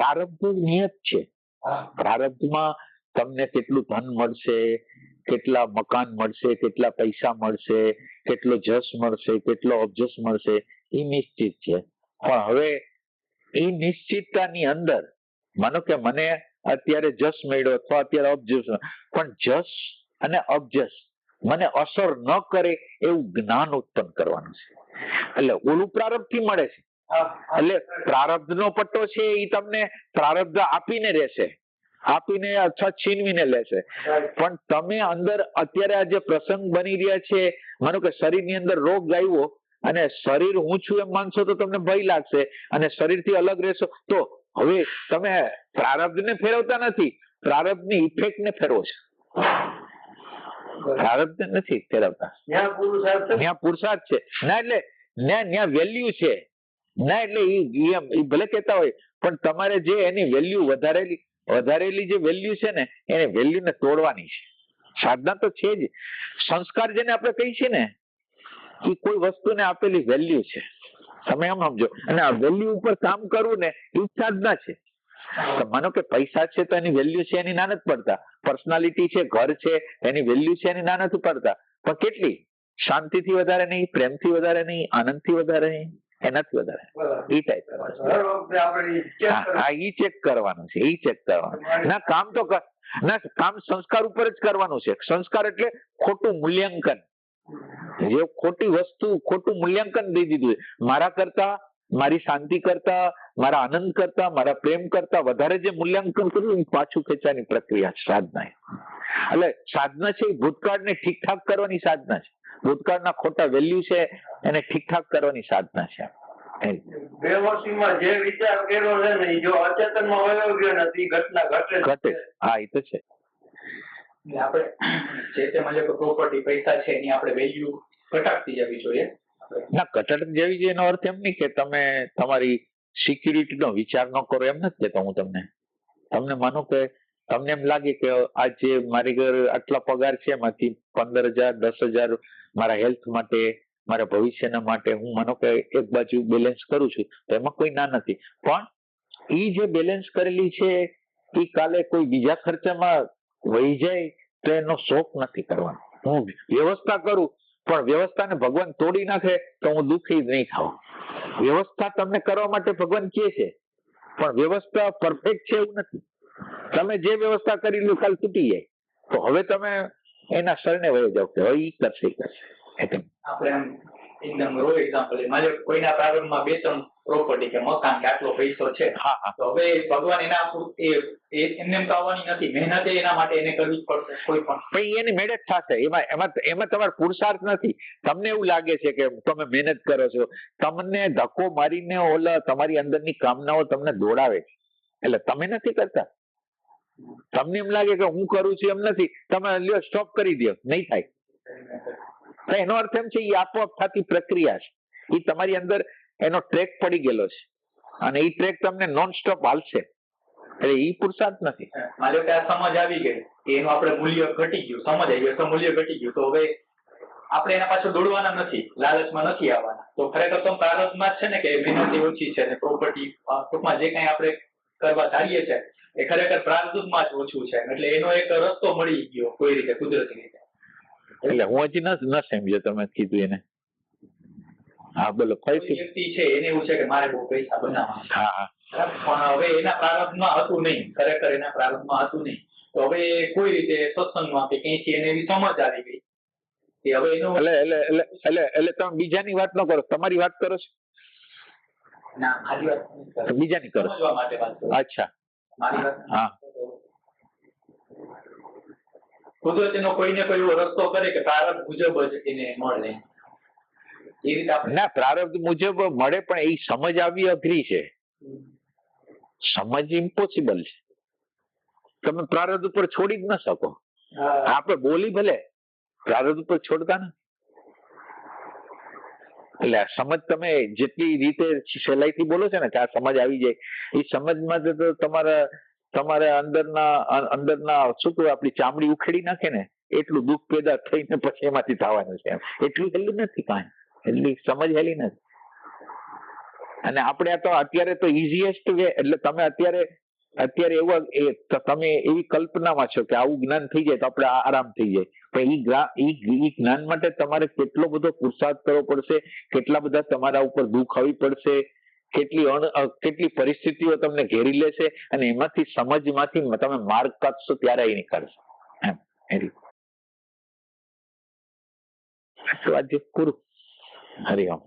પ્રારબ્ધ નિયત છે. પ્રારબ્ધમાં તમને કેટલું ધન મળશે કેટલા મકાન મળશે કેટલા પૈસા મળશે કેટલો જસ મળશે કેટલો અબજસ મળશે એ નિશ્ચિત છે. પણ હવે એ નિશ્ચિતતાની અંદર માનો કે મને અત્યારે જસ મળ્યો અથવા અત્યારે અબજસ પણ જસ અને અબજસ મને અસર ન કરે એવું જ્ઞાન ઉત્પન્ન કરવાનું છે. એટલે ઓલું પ્રારબ્ધ મળે છે. એટલે પ્રારબ્ધ નો પટ્ટો છે એ તમને પ્રારબ્ધ આપીને રહેશે. આપીને અથવા છીનવીને લેશે. પણ તમે અંદર અત્યારે આ જે પ્રસંગ બની રહ્યા છે માનો કે શરીરની અંદર રોગ ગાયવો અને શરીર હું છું એમ માનશો તો તમને ભય લાગશે અને શરીરથી અલગ રહેશો તો હવે તમે પ્રારબ્ધને ફેરવતા નથી પ્રારબ્ધની ઇફેક્ટને ફેરવો છો. પ્રારબ્ધ નથી ફેરવતા. ત્યાં પુરુષાર્થ છે. ના એટલે ના ત્યાં વેલ્યુ છે. ના, એટલે એમ, ઈ ભલે કહેતા હોય, પણ તમારે જે એની વેલ્યુ વધારેલી વધારેલી જે વેલ્યુ છે ને, એને વેલ્યુને તોડવાની છે. સાધના તો છે જ. સંસ્કાર જેને આપણે કહીએ છીએ ને એ કોઈ વસ્તુને આપેલી વેલ્યુ છે. તમે એમ સમજો. અને આ વેલ્યુ ઉપર કામ કરવું ને એ સાધના છે. માનો કે પૈસા છે તો એની વેલ્યુ છે એની ના નથી પડતા. પર્સનાલિટી છે, ઘર છે, એની વેલ્યુ છે એની ના નથી પડતા. પણ કેટલી? શાંતિથી વધારે નહીં, પ્રેમથી વધારે નહીં, આનંદથી વધારે નહીં? એનાથી વધારે. એ ટાઈપ હા. ઈ ચેક કરવાનું છે ઈ ચેક કરવાનું ના કામ તો ના કામ સંસ્કાર ઉપર જ કરવાનું છે સંસ્કાર એટલે ખોટું મૂલ્યાંકન જે ખોટી વસ્તુ ખોટું મૂલ્યાંકન દઈ દીધું મારા કરતા મારી શાંતિ કરતા મારા આનંદ કરતા મારા પ્રેમ કરતા વધારે જે મૂલ્યાંકન કર્યું એ પાછું ખેંચવાની પ્રક્રિયા એ. એટલે સાધના છે એ ભૂતકાળને ઠીકઠાક કરવાની સાધના છે. ભૂતકાળના ખોટા વેલ્યુ છે એને ઠીકઠાક કરવાની સાધના છે. બેહોશીમાં જે વિચાર કર્યો છે ને જો અચેતનમાં વયો ગયો ને ઘટના ઘટે ઘટે હા એ તો છે. આપણે જે તેમાં જે પ્રોપર્ટી પૈસા છે એની આપણે વેલ્યુ ઘટાડતી જવી જોઈએ. ના કટડ જેવી જોઈએ એનો અર્થ એમ નહીં કે તમે તમારી સિક્યુરિટી નો વિચાર ન કરો એમ નથી કહેતો હું તમને. તમને માનો કે તમને એમ લાગે કે આ જે મારી ઘર આટલા પગાર છે, એમાંથી પંદર હજાર, દસ હજાર મારા હેલ્થ માટે, મારા ભવિષ્યના માટે હું માનો કે એક બાજુ બેલેન્સ કરું છું, તો એમાં કોઈ ના નથી. પણ એ જે બેલેન્સ કરેલી છે એ કાલે કોઈ બીજા ખર્ચામાં વહી જાય, તો એનો શોખ નથી કરવાનો. હું વ્યવસ્થા કરું, પણ વ્યવસ્થાને ભગવાન તોડી નાખે, તો હું દુઃખી નહીં થાઉં. વ્યવસ્થા તમને કરવા માટે ભગવાન કહે છે, પણ વ્યવસ્થા પરફેક્ટ છે એવું નથી. તમે જે વ્યવસ્થા કરી લો કાલ તૂટી જાય. તો હવે તમે એના શરણે વયો જાઓ કે હવે ઈ કરશે કરશે. એકદમ રો એક્ઝામ્પલ માનો કોઈના પ્રારંભમાં બે ત્રણ પ્રોપર્ટી કે મકાન કે આટલો પૈસો છે તો હવે ભગવાન એના એ એ એમને એમ તો આવવાની નથી. મહેનત એના માટે એને કરવી જ પડશે કોઈ પણ. પણ એની મેળે જ થશે. એમાં એમાં એમાં તમારો પુરુષાર્થ નથી. તમને એવું લાગે છે કે તમે મહેનત કરો છો. તમને ધક્કો મારીને ઓલા તમારી અંદરની કામનાઓ તમને દોડાવે છે. એટલે તમે નથી કરતા. તમને એમ લાગે કે હું કરું છું એમ નથી. તમે લ્યો સ્ટોપ કરી દો નહીં થાય. એનો અર્થ એમ છે એ આપોઆપ થતી પ્રક્રિયા છે. એ તમારી અંદર એનો ટ્રેક પડી ગયેલો છે. અને એ ટ્રેક તમને નોન સ્ટોપ હાલશે. એટલે એ પુરુષાર્થ નથી. મારે કે સમજ આવી ગઈ કે એનું આપણે મૂલ્ય ઘટી ગયું. સમજ આવી ગયું તો મૂલ્ય ઘટી ગયું. તો હવે આપણે એના પાછળ દોડવાના નથી. લાલચમાં નથી આવવાના. તો ખરેખર તો પ્રારબ્ધમાં છે ને કે મહેનત ઓછી છે ને પ્રોપર્ટી ટૂંકમાં જે કઈ આપણે કરવા ધારીએ છે એ ખરેખર પ્રારબ્ધમાં જ ઓછું છે. એટલે એનો એક રસ્તો મળી ગયો કોઈ રીતે કુદરતી રીતે. એટલે હું હજી ન સમજ્યો તમે કીધું એને. હા બોલો કઈ વ્યક્તિ છે એને એવું છે કે મારે બહુ પૈસા બનાવવા હા પણ હવે એના પ્રારબ્ધમાં હતું નહીં. ખરેખર એના પ્રારબ્ધમાં હતું નહીં. તો હવે કોઈ રીતે સત્સંગમાં કે ક્યાંયથી એને એવી સમજ આવી ગઈ કે હવે એનું એટલે એટલે એટલે એટલે તમે બીજાની વાત ન કરો. તમારી વાત કરો છો? ના મારી વાત. બીજાની કરો. સમજવા માટે વાત કરો અચ્છા. હા. કરતો. કોઈને કોઈ એવો રસ્તો કરે કે પ્રારબ્ધ મુજબ જ એને મળે. એ રીતે આપણે ના પ્રારબ્ધ મુજબ મળે પણ એ સમજ આવી અઘરી છે. સમજ ઇમ્પોસિબલ છે. તમે પ્રારબ્ધ ઉપર છોડી જ ન શકો. આપણે બોલી ભલે પ્રારબ્ધ ઉપર છોડતા ને. એટલે સમજ તમે જેટલી રીતે સહેલાઈથી બોલો છો ને કે આ સમજ આવી જાય, એ સમજમાં તો તમારા તમારા અંદરના અંદરના શું કહેવાય, આપણી ચામડી ઉખેડી નાખે ને, એટલું દુઃખ પેદા થઈને પછી એમાંથી થવાનું છે એમ. એટલું હેલું નથી કાંઈ. એટલી સમજ હેલી નથી. અને આપણે આ તો અત્યારે તો ઇઝીએસ્ટ વે એટલે તમે અત્યારે અત્યારે એવો તમે એવી કલ્પનામાં છો કે આવું જ્ઞાન થઈ જાય તો આપણે આરામ થઈ જાય. પણ ઈ જ્ઞાન માટે તમારે કેટલો બધો પુરુષાર્થ કરવો પડશે, કેટલા બધા તમારા ઉપર દુઃખ આવી પડશે, કેટલી કેટલી પરિસ્થિતિઓ તમને ઘેરી લેશે અને એમાંથી સમજમાંથી તમે માર્ગ કાઢશો ત્યારે એ નીકળશો. એમ એવી વાત પૂરું. હરિઓમ.